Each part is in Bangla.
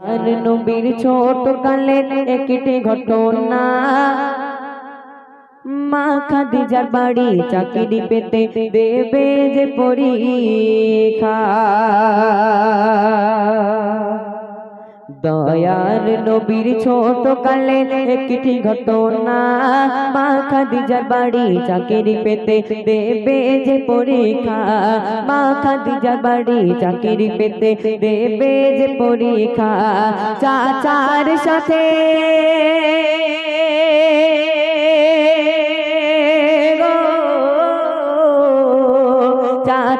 আর নবীর ছোট কালে একটি ঘটনা। মা খাদিজার বাড়ি চাকরি পেতে দেবে যে পরীক্ষা। দয়ার নবীর ছোট কালে একটি ঘটনা। মা খাদিজার বাড়ি চাকরি পেতে দেবে যে পরীক্ষা। মা খাদিজার বাড়ি চাকরি পেতে দেবে যে পরীক্ষা। চাচার সাথে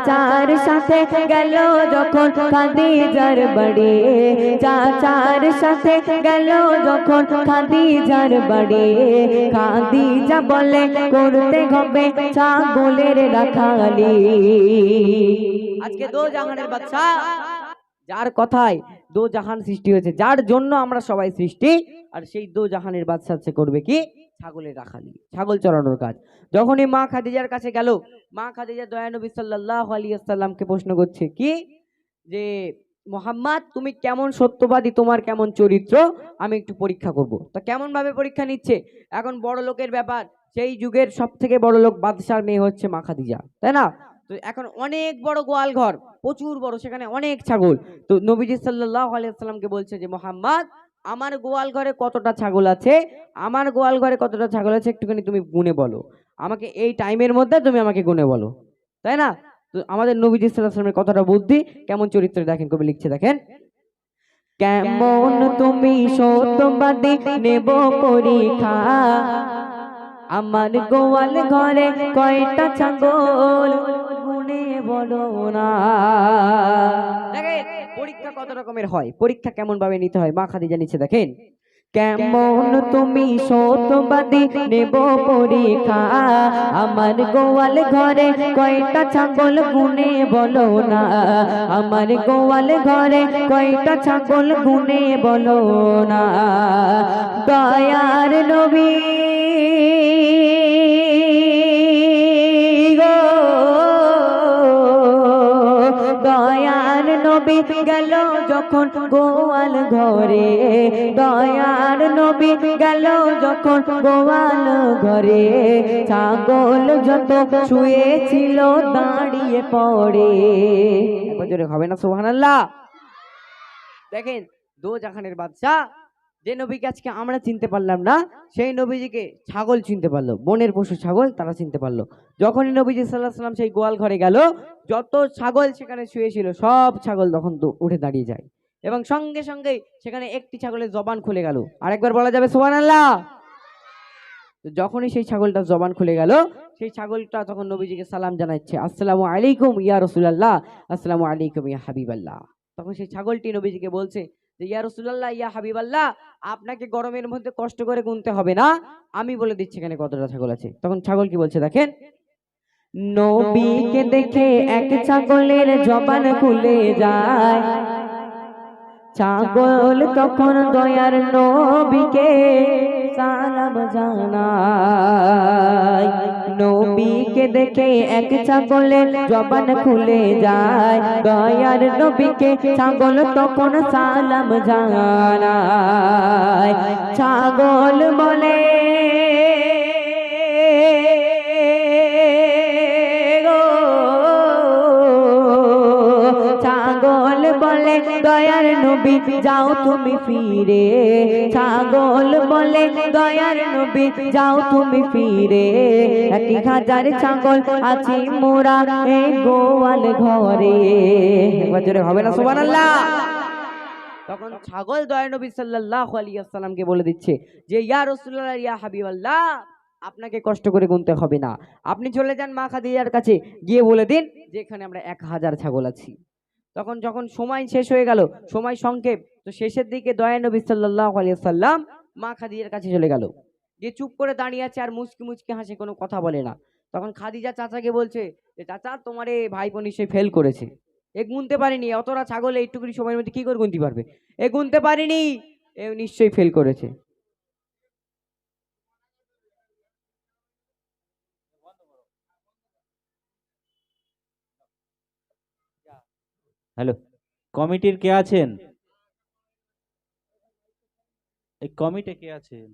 চাচার সাথে গেল যখন খাদিজার বাড়ি। চাচার সাথে গেল যখন খাদিজার বাড়ি। খাদিজা বলে করতে হবে ছাগলের রাখালি। আজকে দো জাহানের বাচ্চা, যার কথায় দো জাহান সৃষ্টি হয়েছে, যার জন্য আমরা সবাই সৃষ্টি। আর সেই দো জাহানের বাচ্চা করবে কি? ছাগলের রাখালি, ছাগল চড়ানোর কাজ। যখনই মা খাদিজার কাছে গেল, মা খাদিজা দয়ানবী আলাইহি আসাল্লামকে প্রশ্ন করছে, কি? যে, মোহাম্মদ, তুমি কেমন সত্যবাদী, তোমার কেমন চরিত্র? আমি একটু পরীক্ষা করব। তা কেমন ভাবে পরীক্ষা নিচ্ছে? এখন বড় লোকের ব্যাপার, সেই যুগের সব থেকে বড় লোক বাদশার মেয়ে হচ্ছে মা খাদিজা, তাই না? তো এখন অনেক বড় গোয়াল ঘর, প্রচুর বড়, সেখানে অনেক ছাগল। তো নবীজি সাল্লাল্লাহু আলাইহি সাল্লামকে বলছে যে, মোহাম্মদ আমার গোয়াল ঘরে কতটা ছাগল আছে? আমার গোয়াল ঘরে কতটা ছাগল আছে একটুখানি তুমি গুনে বলো। আমাকে এই টাইমের মধ্যে তুমি আমাকে গুনে বলো। তাই না? তো আমাদের নবীজি সাল্লাল্লাহু কতটা বুদ্ধি? কেমন চরিত্র দেখেন, কবি লিখছে দেখেন। কেমন তুমি সত্যবাদী নেব পরীক্ষা। আমার গোয়াল ঘরে কয়টা ছাগল? গুনে বলো না। কত রকমের হয়? পরীক্ষা কেমন ভাবে নিতে হয়? মা খাদিজা নিচ্ছে দেখেন। কেমন তুমি সত্যবাদী নেব পরীক্ষা? আমার গোয়াল ঘরে কয়টা ছাগল গুনে বলো না? আমার গোয়াল ঘরে কয়টা ছাগল গুনে বলো না? দয়ার নবী নবী গেল যখন গোয়াল ঘরে। দয়ার নবী গেল যখন গোয়াল ঘরে। ছাগল যত শুয়েছিল দাঁড়িয়ে পড়ে। হবে না, সুবহানাল্লাহ। দেখেন দো জাহানের বাদশাহ যে নবীকে আজকে আমরা চিনতে পারলাম না, সেই নবীজিকে ছাগল চিনতে পারল, বনের পশু ছাগল তারা চিনতে পারল। যখনই নবীজি সাল্লাহ সাল্লাম সেই গোয়াল ঘরে গেল, যত ছাগল সেখানে শুয়েছিল, সব ছাগল তখন উঠে দাঁড়িয়ে যায়। এবং সঙ্গে সঙ্গে সেখানে একটি ছাগলের জবান খুলে গেল। আরেকবার বলা যাবে সোহান আল্লাহ যখনই সেই ছাগলটা জবান খুলে গেল, সেই ছাগলটা তখন নবীজিকে সালাম জানাচ্ছে, আসসালামু আলাইকুম ইয়া রসুলাল্লাহ, আসসালামু আলাইকুম ইয়া হাবিবাল্লাহ। তখন সেই ছাগলটি নবীজিকে বলছে যে, ইয়া রসুলাল্লাহ, ইয়া হাবিবাল্লাহ। আপনাকে গরমের মধ্যে কষ্ট করে গুনতে হবে না। আমি বলে দিচ্ছি এখানে কতটা ছাগল আছে। তখন ছাগল কি বলছে দেখেন? নবীকে দেখে এক ছাগলের জবান খুলে যায়। ছাগল তখন দয়ার নবীকে সালাম জানায়। দেখে এক ছাগলের জবান খুলে যায়। দয়ার নবীকে ছাগল তখন সালাম জানায়। ছাগল বলে ছাগল বলে, দয়ার নবী, যাও তুমি ফিরে। ছাগল বলে, দয়ার নবী, যাও তুমি ফিরে। এক হাজার ছাগল আছি মোরা এই গোয়াল ঘরে। একবার হবে না, সুবহানাল্লাহ। তখন ছাগল দয়ার নবী সাল্লাল্লাহু আলাইহি বলে দিচ্ছে যে, ইয়া রসুল্লাহ ইয়া হাবিবাল্লাহ, আপনাকে কষ্ট করে গুনতে হবে না। আপনি চলে যান মা খাদিজার কাছে। গিয়ে বলে দিন যে এখানে আমরা এক হাজার ছাগল আছি। তখন যখন সময় শেষ হয়ে গেল, সময় সংক্ষেপ, তো শেষের দিকে দয়া নবী সাল্লাহ সাল্লাম মা খাদিজার কাছে চলে গেল। যে চুপ করে দাঁড়িয়ে আছে আর মুচকি মুচকি হাসে, কোনো কথা বলে না। তখন খাদিজা চাচাকে বলছে যে, চাচা, তোমার এই ভাইপো নিশ্চয়ই ফেল করেছে। এ গুনতে পারিনি অতটা ছাগল এইটুকুনি সময়ের মধ্যে কি করে গুনতে পারবে? এ গুনতে পারিনি, এ নিশ্চয়ই ফেল করেছে। হ্যালো কমিটির কে আছেন? এই কমিটি কে আছেন?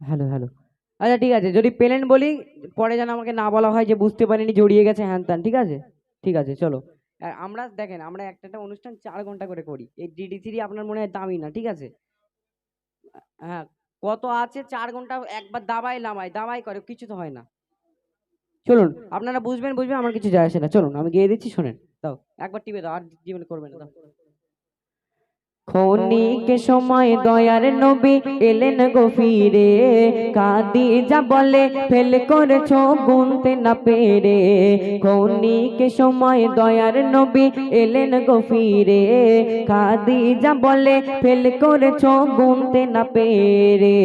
Hello hello. আচ্ছা ঠিক আছে। যদি পেলেন বলি, পরে যেন আমাকে না বলা হয় যে বুঝতে পারিনি, জড়িয়ে গেছে, হ্যান ত্যান, ঠিক আছে? ঠিক আছে, চলো। আমরা দেখেন, আমরা একটা একটা অনুষ্ঠান চার ঘণ্টা করে করি। এই ডিডিসিরি আপনার মনে হয় দামি না, ঠিক আছে? হ্যাঁ কত আছে চার ঘণ্টা, একবার দাবাই লামাই দাবাই করে, কিছু তো হয় না। চলুন, আপনারা বুঝবেন বুঝবেন, আমার কিছু যায় আসে না। চলুন, আমি গিয়ে দিচ্ছি, শোনেন, দাও, একবার টিপে দাও, আর জীবনে করবেন না ক্ষণিক সময় দয়ার নবী এলেন গো ফিরে কাদিজা বলে, ফেল করেছ গুনতে না পেরে। ক্ষণিক সময় দয়ার নবী এলেন গো ফিরে কাদিজা বলে, ফেল করেছ গুনতে না পেরে।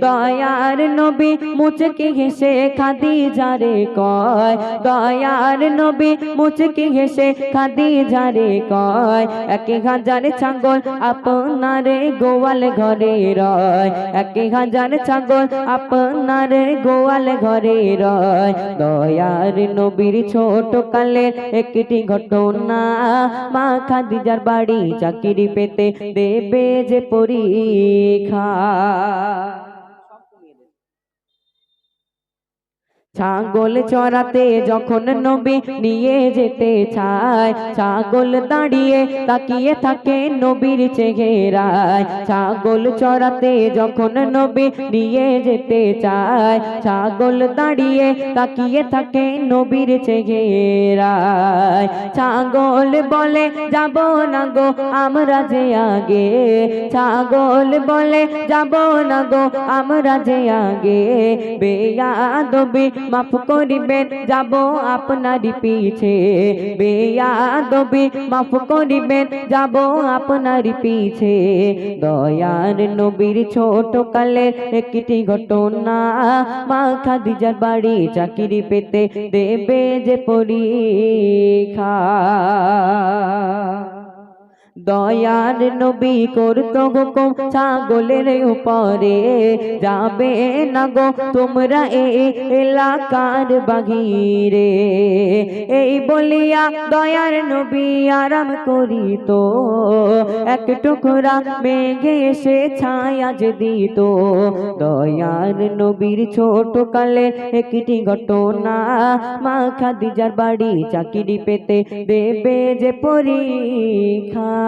দয়ার নবী মুচকি হেসে খাদিজারে কয়। দয়ার নবী মুচকি হেসে খাদিজারে কয়। এক হাজার ছাগল আপনার গোয়াল ঘরে রয়। এক হাজার ছাগল আপনার গোয়াল ঘরে রয়। দয়ার নবীর ছোট কালের একটি ঘটনা। মা খাদিজার বাড়ি চাকরি পেতে দেবে যে পরীক্ষা। ছাগল চড়াতে যখন নবী নিয়ে যেতে চায় ছাগল দাঁড়িয়ে তাকিয়ে থাকে নবীর চেহারায়। ছাগল চড়াতে যখন নবী নিয়ে যেতে চায় ছাগল দাঁড়িয়ে তাকিয়ে থাকে নবীর চেহারায়। ছাগল বলে যাব না গো আমরা যে আগে। ছাগল বলে যাব না গো আমরা যে আগে। বেয়াদবি মাফ করিবেন, যাব আপনারই পিছে। বেয়াদবি মাফ করিবেন, যাব আপনারই পিছে। দয়ার নবীর ছোট কালের একটি ঘটনা। মা খাদিজার বাড়ি চাকরি পেতে দেবে যে পরীক্ষা। দয়ার নবী করত হুকুম ছাগলের উপরে যাবে না গো তোমরা এই এলাকার বাহিরে এই বলিয়া দয়ার নবী আরাম করিত, এক টুকরা মেঘে এসে ছায়া যে দিত। দয়ার নবীর ছোট কালে একটি ঘটনা, মা খাদিজার বাড়ি চাকরি পেতে দেবে যে পরীক্ষা।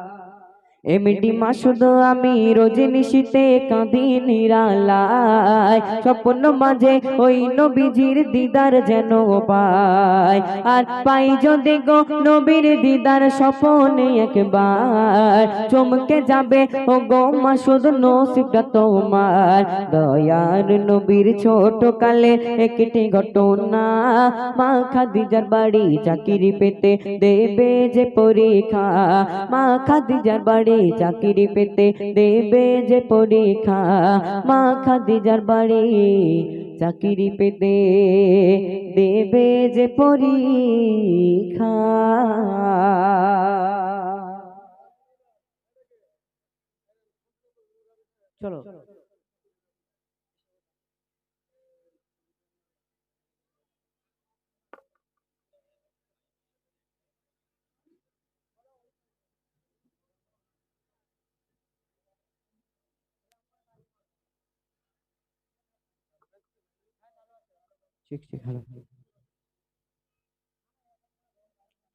এমডি মাসুদ আমি রোজিনী নিশিতে কাঁদি নিরালায়। স্বপ্ন মাঝে ওই নবীজির দিদার যেন পাই আর পাই যদি গো নবীর দিদার স্বপনে একবার। চমকে যাবে ও গো মাসুদ নসিবটা তোমার। দয়ার নবীর ছোট কালে একটি ঘটনা। মা খাদিজার বাড়ি চাকরি পেতে দেবে যে পরীক্ষা। মা খাদিজার বাড়ি চাকরি পেতে দেবে যে পরীক্ষা। মা খাদিজার বাড়ি চাকরি পেতে দেবে যে পরীক্ষা। চলো।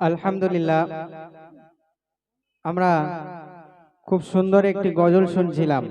আলহামদুলিল্লাহ আমরা খুব সুন্দর একটি গজল শুনছিলাম।